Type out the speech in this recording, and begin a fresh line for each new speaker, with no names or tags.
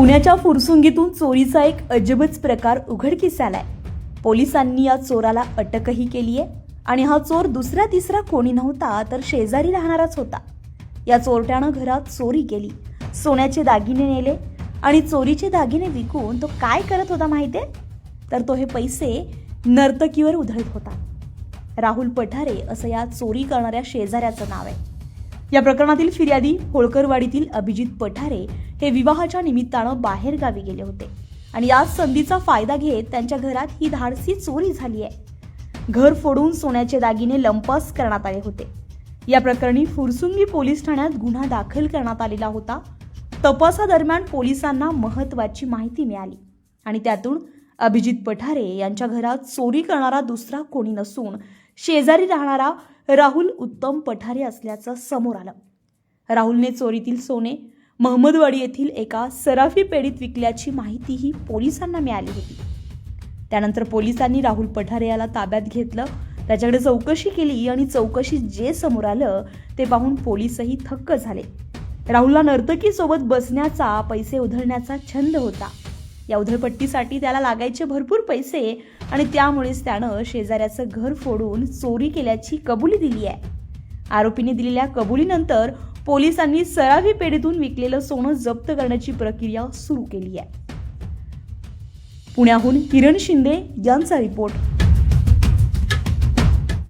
पुण्याच्या फुरसुंगीतून चोरीचा एक अजबच प्रकार उघडकीस आलाय पोलिसांनी या चोराला अटकही केली आहे आणि हा चोर दुसरा तिसरा कोणी नव्हता तर शेजारी राहणाराच होता. या चोरट्यानं घरात चोरी केली. सोन्याचे दागिने नेले आणि चोरीचे दागिने विकून तो काय करत होता माहिती तर तो हे पैसे नर्तकीवर उधळत होता. राहुल पठारे असं या चोरी करणाऱ्या शेजाऱ्याचं नाव आहे. या प्रकरणातील फिर्यादी होळकरवाडीतील अभिजित पठारे हे विवाहाच्या निमित्तानं बाहेर गावी गेले होते. आणि या संधीचा फायदा घेत त्यांच्या घरात ही धाडसी चोरी झाली आहे. घर फोडून सोन्याचे दागिने लंपास करण्यात आले होते. या प्रकरणी फुरसुंगी पोलीस ठाण्यात गुन्हा दाखल करण्यात आलेला होता. तपासादरम्यान पोलिसांना महत्वाची माहिती मिळाली. आणि त्यातून अभिजित पठारे यांच्या घरात चोरी करणारा दुसरा कोणी नसून शेजारी राहणारा राहुल उत्तम पठारे असल्याचं समोर आलं. राहुलने चोरीतील सोने महमदवाडी येथील एका सराफी पेढीत विकल्याची माहितीही पोलिसांना मिळाली होती. त्यानंतर पोलिसांनी राहुल पठारे याला ताब्यात घेतलं. त्याच्याकडे चौकशी केली आणि चौकशीत जे समोर आलं ते पाहून पोलीसही थक्क झाले. राहुलला नर्तकीसोबत बसण्याचा पैसे उधळण्याचा छंद होता. या उधळपट्टीसाठी त्याला लागायचे भरपूर पैसे आणि त्यामुळेच त्यानं शेजाऱ्याचं घर फोडून चोरी केल्याची कबुली दिली आहे. आरोपीने दिलेल्या कबुलीनंतर पोलिसांनी सरावी पेढीतून विकलेलं सोनं जप्त करण्याची प्रक्रिया सुरू केली आहे. पुण्याहून किरण शिंदे यांचा रिपोर्ट.